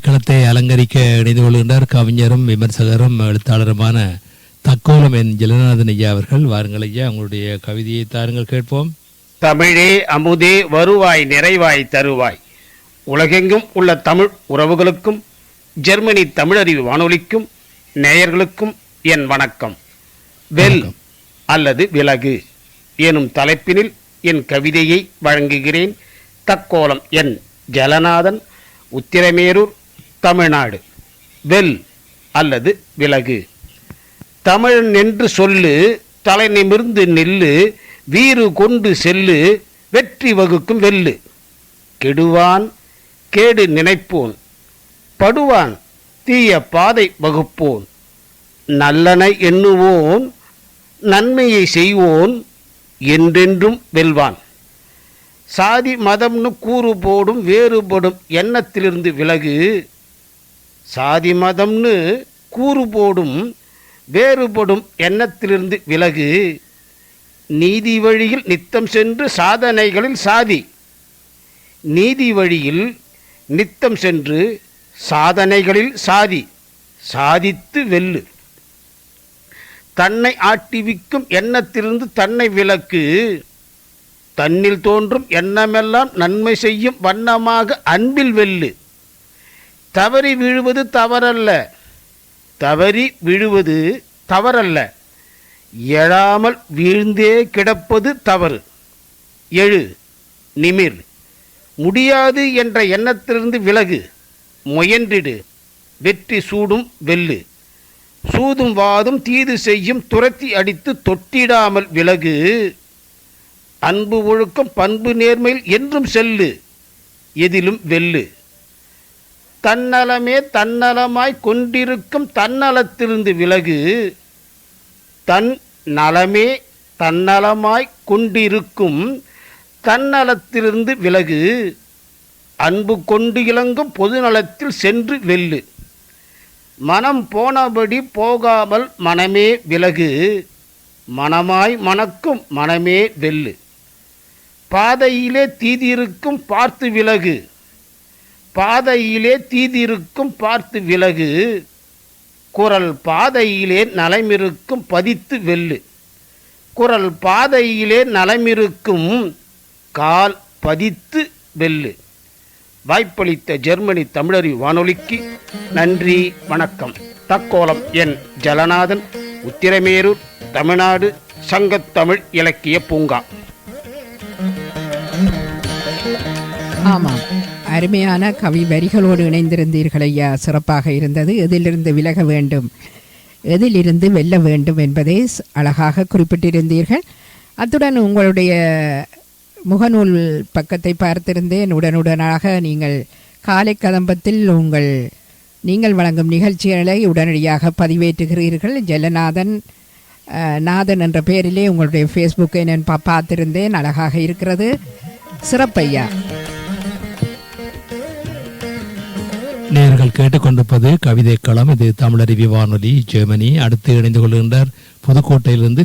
கவிதைக்களத்தை அலங்கரிக்க இணைந்து கொள்கின்றார் கவிஞரும் விமர்சகரும் எழுத்தாளருமான தக்கோலம் என் ஜெகநாதன் ஐயா அவர்கள். வாருங்கள் ஐயா உங்களுடைய கவிதையை தாருங்கள் கேட்போம். தமிழே அமுதே வருவாய் நிறைவாய் தருவாய். உலகெங்கும் உள்ள தமிழ் உறவுகளுக்கும் ஜெர்மனி தமிழறிவு வானொலிக்கும் நேயர்களுக்கும் என் வணக்கம். வெல் அல்லது விலகு எனும் தலைப்பினில் என் கவிதையை வழங்குகிறேன் தக்கோலம் என் ஜலநாதன் உத்திரமேரூர் தமிழ்நாடு. வெல் அல்லது விலகு. தமிழன் என்று சொல்லு தலை நிமிர்ந்து நில்லு வீறு கொண்டு செல்லு வெற்றி வகுக்கும் வெல்லு. கெடுவான் கேடு நினைப்போன். படுவான் தீய பாதை வகுப்போன். நல்லனை எண்ணுவோன் நன்மையை செய்வோன் என்றென்றும் வெல்வான். சாதி மதம்னு கூறு போடும் வேறுபடும் எண்ணத்திலிருந்து விலகு சாதி மதம்னு கூறு போடும் வேறுபடும் எண்ணத்திலிருந்து விலகு நீதி வழியில் நித்தம் சென்று சாதனைகளில் சாதி. நீதி வழியில் நித்தம் சென்று சாதனைகளில் சாதி. சாதித்து வெல்லு. தன்னை ஆட்டிவிக்கும் எண்ணத்திலிருந்து தன்னை விலக்கு தன்னில் தோன்றும் எண்ணமெல்லாம் நன்மை செய்யும் வண்ணமாக அன்பில் வெல்லு. தவறி விழுவது தவறல்ல. தவறி விழுவது தவறல்ல. எழாமல் வீழ்ந்தே கிடப்பது தவறு. எழு நிமிர். முடியாது என்ற எண்ணத்திலிருந்து விலகு. முயன்றிடு. வெற்றி சூடும் வெல்லு சூதும் வாதும் தீது செய்யும் துரத்தி அடித்து தொட்டிடாமல் விலகு. அன்பு ஒழுக்கம் பண்பு நேர்மையில் என்றும் செல்லு. எதிலும் வெல்லு தன்னலமே தன்னலமாய் கொண்டிருக்கும் தன்னலத்திலிருந்து விலகு தன் நலமே தன்னலமாய் கொண்டிருக்கும் தன்னலத்திலிருந்து விலகு அன்பு கொண்டு இலங்கும் பொதுநலத்தில் சென்று வெல்லு. மனம் போனபடி போகாமல் மனமே விலகு மனமாய் மணக்கும் மனமே வெல்லு. பாதையிலே தீதியிருக்கும் பார்த்து விலகு பாதையிலே தீதிருக்கும் பார்த்து விலகு. குரல் பாதையிலே நலமிருக்கும் பதித்து வெல்லு. குரல் பாதையிலே நலமிருக்கும் கால் பதித்து வெல்லு. வாய்ப்பளித்த ஜெர்மனி தமிழறி வானொலிக்கு நன்றி வணக்கம். தக்கோலம் என் ஜலநாதன் உத்திரமேரூர் தமிழ்நாடு சங்கத்தமிழ் இலக்கிய பூங்கா. ஆமாம். அருமையான கவி வரிகளோடு இணைந்திருந்தீர்கள் ஐயா. சிறப்பாக இருந்தது. எதிலிருந்து விலக வேண்டும்? எதிலிருந்து வெல்ல வேண்டும் என்பதை அழகாக குறிப்பிட்டிருந்தீர்கள். அத்துடன் உங்களுடைய முகநூல் பக்கத்தை பார்த்திருந்தேன். உடனுடனாக நீங்கள் காலை கதம்பத்தில் உங்கள் நீங்கள் வழங்கும் நிகழ்ச்சிகளை உடனடியாக பதிவேற்றுகிறீர்கள். ஜெலநாதன் நாதன் என்ற பெயரிலே உங்களுடைய ஃபேஸ்புக்கை நான் பார்த்திருந்தேன். அழகாக இருக்கிறது. சிறப்பையா? நேர்கள் கேட்டுக்கொண்டிருப்பது களம் இது தமிழறிவி வானொலி ஜெர்மனி. அடுத்து இணைந்து கொள்கின்றார் புதுக்கோட்டையிலிருந்து